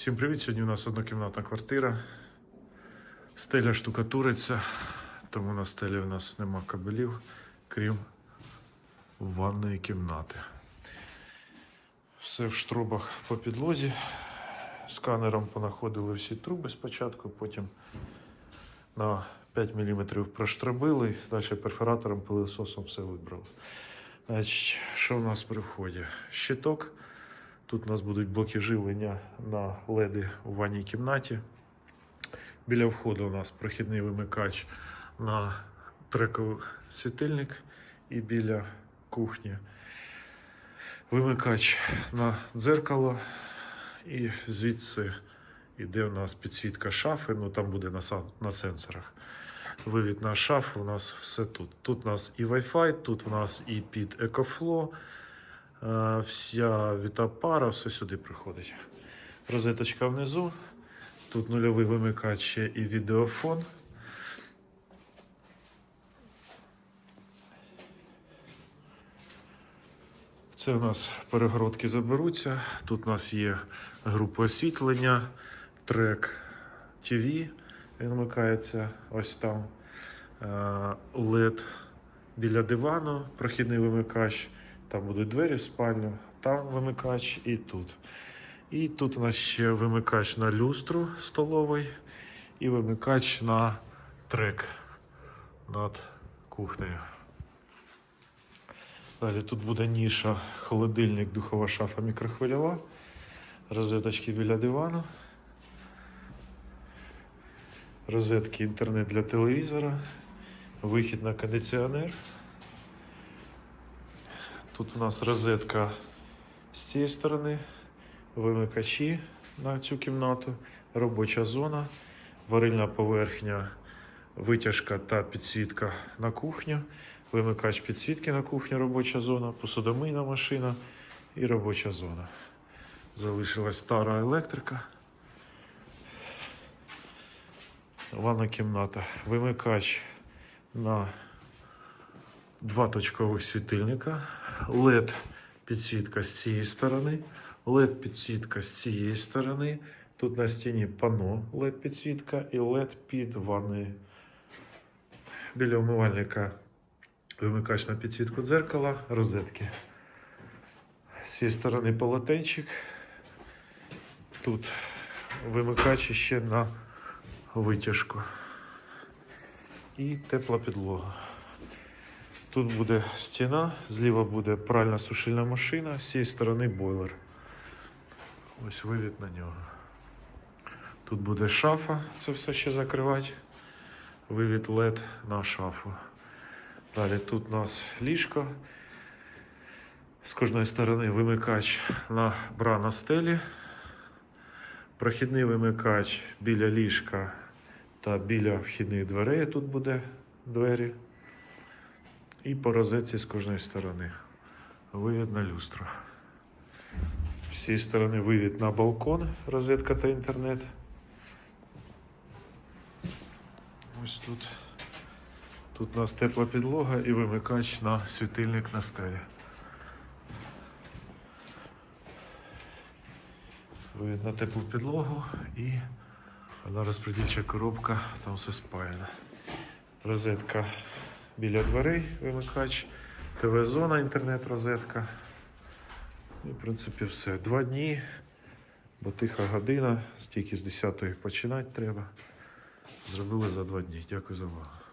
Всім привіт! Сьогодні у нас однокімнатна квартира. Стеля штукатуриться, тому на стелі у нас нема кабелів, крім ванної кімнати. Все в штробах по підлозі. Сканером понаходили всі труби спочатку, потім на 5 мм проштробили, далі перфоратором, пилососом все вибрали. Значить, що у нас при вході? Щиток. Тут у нас будуть блоки живлення на леди у ванній кімнаті. Біля входу у нас прохідний вимикач на трековий світильник і біля кухні. Вимикач на дзеркало. І звідси йде у нас підсвітка шафи, ну там буде на, на сенсорах. Вивід на шафу у нас все тут. Тут у нас і Wi-Fi, тут у нас і під EcoFlow. Е, Вся віта пара, все сюди приходить. Розеточка внизу. Тут нульовий вимикач ще і відеофон. Це у нас перегородки заберуться. Тут у нас є група освітлення, трек TV. Він вмикається ось там. Е, LED біля дивану, прохідний вимикач. Там будуть двері в спальню, там вимикач і тут. І тут у нас ще вимикач на люстру столовий і вимикач на трек над кухнею. Далі тут буде ніша, холодильник, духова шафа, мікрохвильова, розеточки біля дивану, розетки інтернет для телевізора, вихід на кондиціонер. Тут у нас розетка з цієї сторони, вимикачі на цю кімнату, робоча зона, варильна поверхня, витяжка та підсвітка на кухню, вимикач підсвітки на кухню, робоча зона, посудомийна машина і робоча зона. Залишилась стара електрика. Ванна кімната. Вимикач на два точкових світильника, LED підсвітка з цієї сторони, LED підсвітка з цієї сторони. Тут на стіні пано LED підсвітка і LED під ванною. Біля умивальника вимикач на підсвітку дзеркала, розетки. З цієї сторони полотенчик. Тут вимикач ще на витяжку. І тепла підлога. Тут буде стіна, зліва буде пральна сушильна машина, з цієї сторони бойлер. Ось вивід на нього. Тут буде шафа, це все ще закривати. Вивід LED на шафу. Далі тут у нас ліжко. З кожної сторони вимикач на бра на стелі. Прохідний вимикач біля ліжка та біля вхідних дверей. Тут буде двері. І по розетці з кожної сторони. Вивід на. З цієї сторони вивід на балкон, розетка та інтернет. Ось тут. Тут у нас тепла підлога і вимикач на світильник на стелі. Вивід на теплу підлогу і одна розподільча коробка, там все спаяно. Розетка біля дверей вимикач, ТВ-зона, інтернет-розетка. І, в принципі, все. Два дні, бо тиха година, стільки з 10-ї починати треба. Зробили за два дні. Дякую за увагу.